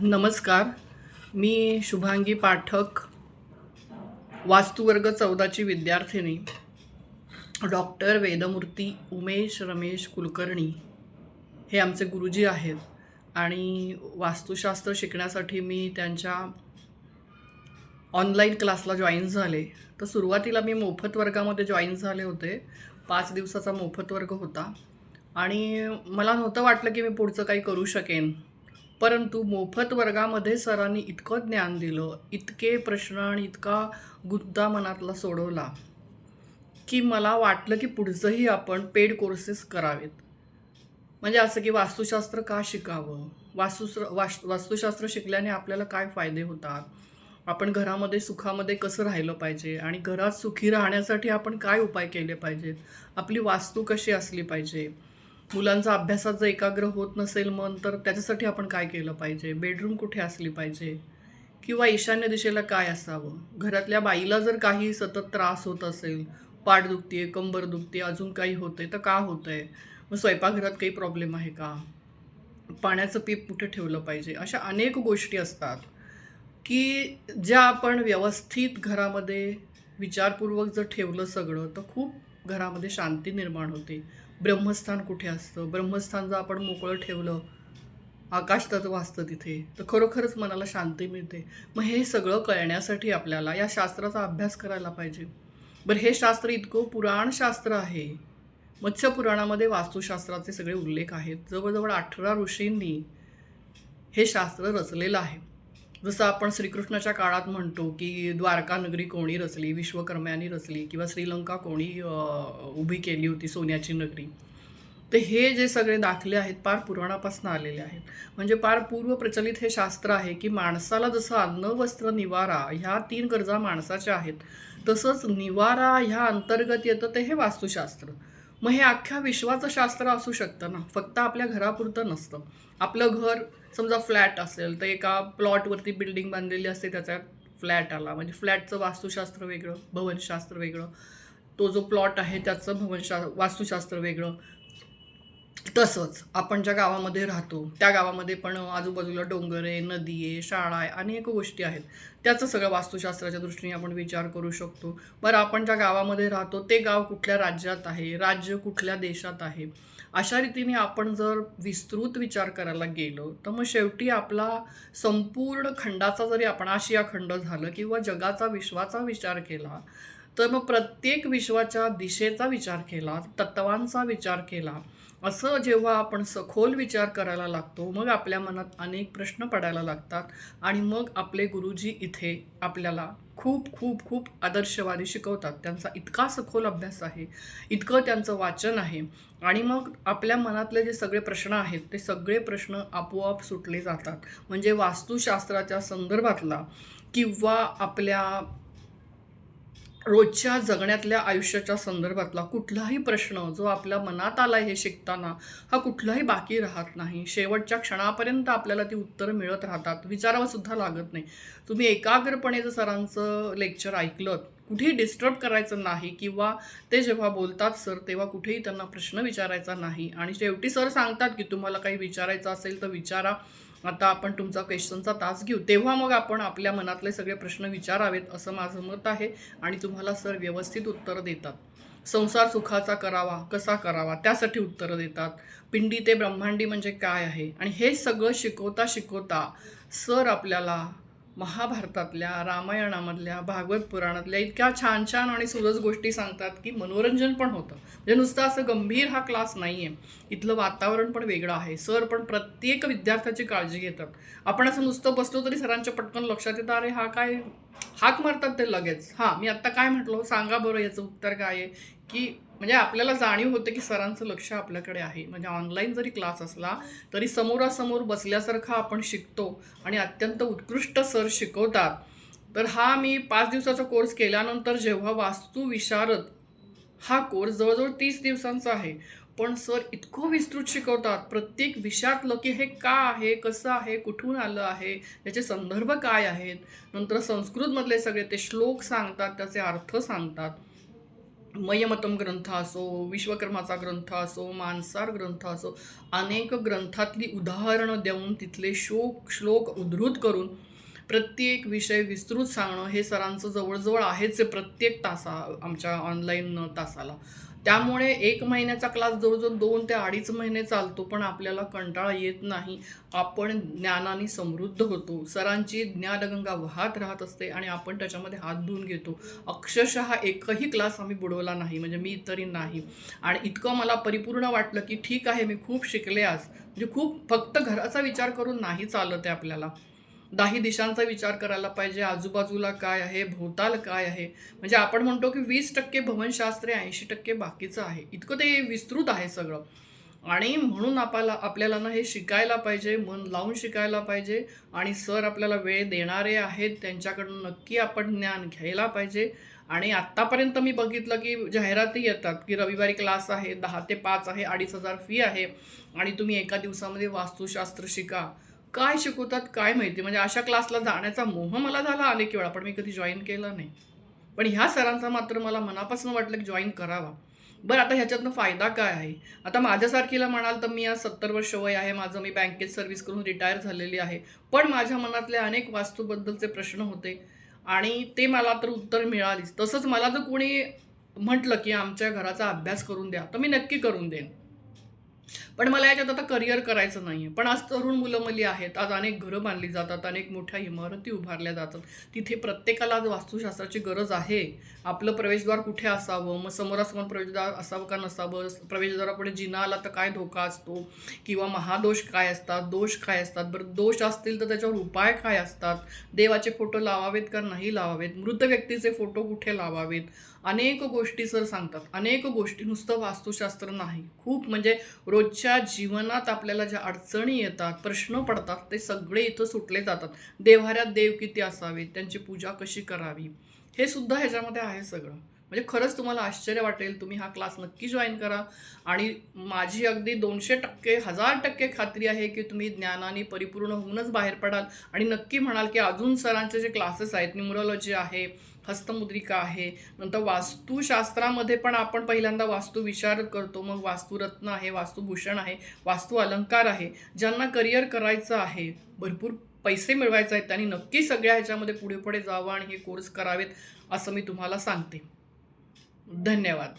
नमस्कार. मी शुभांगी पाठक वास्तुवर्ग चौदाची विद्यार्थिनी डॉक्टर वेदमूर्ती उमेश रमेश कुलकर्णी हे आमचे गुरुजी आहेत आणि वास्तुशास्त्र शिकण्यासाठी मी त्यांच्या ऑनलाईन क्लासला जॉईन झाले. तर सुरुवातीला मी मोफत वर्गामध्ये जॉईन झाले होते. पाच दिवसाचा मोफत वर्ग होता. आणि मला नव्हतं वाटलं की मी पुढचं काही करू शकेन. परंतु मोफत वर्गामध्ये सरांनी इतकं ज्ञान दिलं इतके प्रश्न आणि इतका गुद्दा मनातला सोडवला की मला वाटलं की पुढचंही आपण पेड कोर्सेस करावेत. म्हणजे असं की वास्तुशास्त्र का शिकावं? वास्तुस्त्र वास वास्तुशास्त्र शिकल्याने आपल्याला काय फायदे होतात? आपण घरामध्ये सुखामध्ये कसं राहिलं पाहिजे? आणि घरात सुखी राहण्यासाठी आपण काय उपाय केले पाहिजेत? आपली वास्तू कशी असली पाहिजे? मुलांचा अभ्यासात जर एकाग्र होत नसेल मन तर त्याच्यासाठी आपण काय केलं पाहिजे? बेडरूम कुठे असली पाहिजे? किंवा ईशान्य दिशेला काय असावं? घरातल्या बाईला जर काही सतत त्रास होत असेल पाठ दुखते कंबर दुखते अजून काही होतंय तर का होतंय? मग स्वयंपाकघरात काही प्रॉब्लेम आहे का? पाण्याचं पीप कुठे ठेवलं पाहिजे? अशा अनेक गोष्टी असतात की ज्या आपण व्यवस्थित घरामध्ये विचारपूर्वक जर ठेवलं सगळं तर खूप घरामध्ये शांती निर्माण होते. ब्रह्मस्थान कुठे असतं? ब्रह्मस्थान जर आपण मोकळं ठेवलं आकाश तत्व असतं तिथे तर खरोखरच मनाला शांती मिळते. मग हे सगळं कळण्यासाठी आपल्याला या शास्त्राचा अभ्यास करायला पाहिजे. बरं हे शास्त्र इतकं पुराण शास्त्र आहे. मत्स्यपुराणामध्ये वास्तुशास्त्राचे सगळे उल्लेख आहेत. जवळजवळ अठरा ऋषींनी हे शास्त्र रचलेलं आहे. जसं आपण श्रीकृष्णाच्या काळात म्हणतो की द्वारका नगरी कोणी रचली विश्वकर्म्यांनी रचली किंवा श्रीलंका कोणी उभी केली होती सोन्याची नगरी तर हे जे सगळे दाखले आहेत पार पुराणापासून आलेले आहेत. म्हणजे पार पूर्व प्रचलित हे शास्त्र आहे की माणसाला जसं अन्न वस्त्र निवारा ह्या तीन गरजा माणसाच्या आहेत तसंच निवारा ह्या अंतर्गत येतं ते हे वास्तुशास्त्र. मग हे अख्ख्या विश्वाचं शास्त्र असू शकतं ना फक्त आपल्या घरापुरतं नसतं. आपलं घर समजा फ्लॅट असेल तर एका प्लॉटवरती बिल्डिंग बांधलेली असते त्याचा फ्लॅट आला. म्हणजे फ्लॅटचं वास्तुशास्त्र वेगळं भवनशास्त्र वेगळं. तो जो प्लॉट आहे त्याचं भवनशा वास्तुशास्त्र वेगळं. तसंच आपण ज्या गावामध्ये राहतो त्या गावामध्ये पण आजूबाजूला डोंगर आहे नदी आहे शाळा आहे अनेक गोष्टी आहेत. त्याचं सगळं वास्तुशास्त्राच्या दृष्टीने आपण विचार करू शकतो. बरं आपण ज्या गावामध्ये राहतो ते गाव कुठल्या राज्यात आहे? राज्य कुठल्या देशात आहे? अशा रीतीने आपण जर विस्तृत विचार करायला गेलो तर मग शेवटी आपला संपूर्ण खंडाचा जरी आपण आशिया खंड झालं किंवा जगाचा विश्वाचा विचार केला तर मग प्रत्येक विश्वाच्या दिशेचा विचार केला तत्वांचा विचार केला. असं जेव्हा आपण सखोल विचार करायला लागतो मग आपल्या मनात अनेक प्रश्न पडायला लागतात आणि मग आपले गुरुजी इथे आपल्याला खूप खूप खूप आदर्शवादी शिकवतात. त्यांचा इतका सखोल अभ्यास आहे इतकं त्यांचं वाचन आहे आणि मग आपल्या मनातले जे सगळे प्रश्न आहेत ते सगळे प्रश्न आपोआप सुटले जातात. म्हणजे वास्तुशास्त्राच्या संदर्भातला किंवा आपल्या रोजच्या जगण्यातल्या आयुष्याच्या संदर्भातला कुठलाही प्रश्न जो आपल्या मनात आला हे शिकताना हा कुठलाही बाकी राहत नाही. शेवटच्या क्षणापर्यंत आपल्याला ती उत्तरं मिळत राहतात. विचारावंसुद्धा लागत नाही. तुम्ही एकाग्रपणे जर सरांचं लेक्चर ऐकलं कुठेही डिस्टर्ब करायचं नाही किंवा ते जेव्हा बोलतात सर तेव्हा कुठेही त्यांना प्रश्न विचारायचा नाही. आणि शेवटी सर सांगतात की तुम्हाला काही विचारायचं असेल तर विचारा. आता आपण तुमचा क्वेश्चनचा तास घेऊ. तेव्हा मग आपण आपल्या मनातले सगळे प्रश्न विचारावेत असं माझं मत आहे आणि तुम्हाला सर व्यवस्थित उत्तर देतात. संसार सुखाचा करावा कसा करावा त्यासाठी उत्तरं देतात. पिंडी ते ब्रह्मांडी म्हणजे काय आहे? आणि हे सगळं शिकवता शिकवता सर आपल्याला महाभारतातल्या रामायणामधल्या भागवत पुराणातल्या इतक्या छान छान आणि सुरस गोष्टी सांगतात की मनोरंजन पण होतं. म्हणजे नुसतं असं गंभीर हा क्लास नाही आहे इथलं वातावरण पण वेगळं आहे. सर पण प्रत्येक विद्यार्थ्याची काळजी घेतात. आपण असं नुसतं बसलो तरी सरांच्या पटकन लक्षात येतं अरे हा काय हाक मारतात ते लगेच. हां मी आत्ता काय म्हटलो? सांगा बरं याचं उत्तर काय आहे? की म्हणजे आपल्याला जाणीव होते की सरांचं लक्ष आपल्याकडे आहे. म्हणजे ऑनलाईन जरी क्लास असला तरी समोरासमोर बसल्यासारखा आपण शिकतो आणि अत्यंत उत्कृष्ट सर शिकवतात. तर हा मी पाच दिवसाचा कोर्स केल्यानंतर जेव्हा वास्तू विशारद हा कोर्स जवळजवळ तीस दिवसांचा आहे पण सर इतकं विस्तृत शिकवतात. प्रत्येक विषयातलं की हे का आहे कसं आहे कुठून आलं आहे याचे संदर्भ काय आहेत? नंतर संस्कृतमधले सगळे ते श्लोक सांगतात त्याचे अर्थ सांगतात. मयमतम ग्रंथ असो विश्वकर्माचा ग्रंथ असो मानसार ग्रंथ असो अनेक ग्रंथातली उदाहरणं देऊन तिथले शोक श्लोक उद्धृत करून प्रत्येक विषय विस्तृत सांगणं हे सरांचं जवळजवळ आहेच प्रत्येक तासा आमच्या ऑनलाईन तासाला. त्यामुळे एक महिन्याचा क्लास जवळजवळ दोन ते अडीच महिने चालतो पण आपल्याला कंटाळा येत नाही. आपण ज्ञानाने समृद्ध होतो. सरांची ज्ञानगंगा वाहत राहत असते आणि आपण त्याच्यामध्ये हात धुवून घेतो. अक्षरशः एकही क्लास आम्ही बुडवला नाही. म्हणजे मी तरी नाही. आणि इतकं मला परिपूर्ण वाटलं की ठीक आहे मी खूप शिकले आज. म्हणजे खूप फक्त घराचा विचार करून नाही चालत आहे आपल्याला. दाही दिशांचा विचार करायला पाहिजे. आजूबाजूला काय आहे? भोवताल काय आहे? म्हणजे आपण म्हणतो की वीस टक्के भवनशास्त्र ऐंशी टक्के बाकीचं आहे. इतकं ते विस्तृत आहे सगळं. आणि म्हणून आपल्याला आपल्याला ना हे शिकायला पाहिजे मन लावून शिकायला पाहिजे. आणि सर आपल्याला वेळ देणारे आहेत त्यांच्याकडून नक्की आपण ज्ञान घ्यायला पाहिजे. आणि आत्तापर्यंत मी बघितलं की जाहिराती येतात की रविवारी क्लास आहे दहा ते पाच आहे अडीच हजार फी आहे. आणि तुम्ही एका दिवसामध्ये वास्तुशास्त्र शिका. काय शिकवतात काय माहिती? म्हणजे अशा क्लासला जाण्याचा मोह मला झाला अनेक वेळा पण मी कधी जॉईन केलं नाही. पण ह्या सरांचा मात्र मला मनापासून वाटलं की जॉईन करावा. बरं आता ह्याच्यातनं फायदा काय आहे? आता माझ्यासारखीला म्हणाल तर मी आज सत्तर वर्ष वय आहे माझं मी बँकेत सर्व्हिस करून रिटायर झालेली आहे. पण माझ्या मनातले अनेक वास्तूबद्दलचे प्रश्न होते आणि ते मला तर उत्तर मिळालीच. तसंच मला जर कोणी म्हटलं की आमच्या घराचा अभ्यास करून द्या तर मी नक्की करून देईन. पण मला याच्यात आता करिअर करायचं नाही आहे पण आज तरुण मुलं मुली आहेत. आज अनेक घरं बांधली जातात अनेक मोठ्या इमारती उभारल्या जातात. तिथे प्रत्येकाला आज वास्तुशास्त्राची गरज आहे. आपलं प्रवेशद्वार कुठे असावं? मग समोरासमोर प्रवेशद्वार असावं का नसावं? प्रवेशद्वारापुढे जिना आला तर काय धोका असतो? किंवा महादोष काय असतात? दोष काय असतात? बरं दोष असतील तर त्याच्यावर उपाय काय असतात? देवाचे फोटो लावावेत का नाही लावावेत? मृत व्यक्तीचे फोटो कुठे लावावेत? अनेक गोष्टी सर सांगतात. अनेक गोष्टी नुसतं वास्तुशास्त्र नाही. खूप म्हणजे रोजच्या जीवनात आपल्याला ज्या अडचणी येतात प्रश्न पडतात ते सगळे इथं सुटले जातात. देव्हाऱ्यात देव किती असावेत? त्यांची पूजा कशी करावी? हे सुद्धा ह्याच्यामध्ये आहे सगळं. म्हणजे खरंच तुम्हाला आश्चर्य वाटेल तुम्ही हा क्लास नक्की जॉईन करा. आणि माझी अगदी दोनशे टक्के हजार टक्के खात्री आहे की तुम्ही ज्ञानाने परिपूर्ण होऊनच बाहेर पडाल. आणि नक्की म्हणाल की अजून सरांचे जे क्लासेस आहेत न्यूमरोलॉजी आहे हस्तमुद्रिका आहे. नंतर वास्तुशास्त्रामध्ये पण आपण पहिल्यांदा वास्तू विचार करतो. मग वास्तुरत्न आहे वास्तुभूषण आहे वास्तू अलंकार आहे. ज्यांना करिअर करायचं आहे भरपूर पैसे मिळवायचे आहेत. त्यांनी नक्की सगळ्या ह्याच्यामध्ये पुढे पुढे जावं आणि हे कोर्स करावेत असं मी तुम्हाला सांगते. धन्यवाद.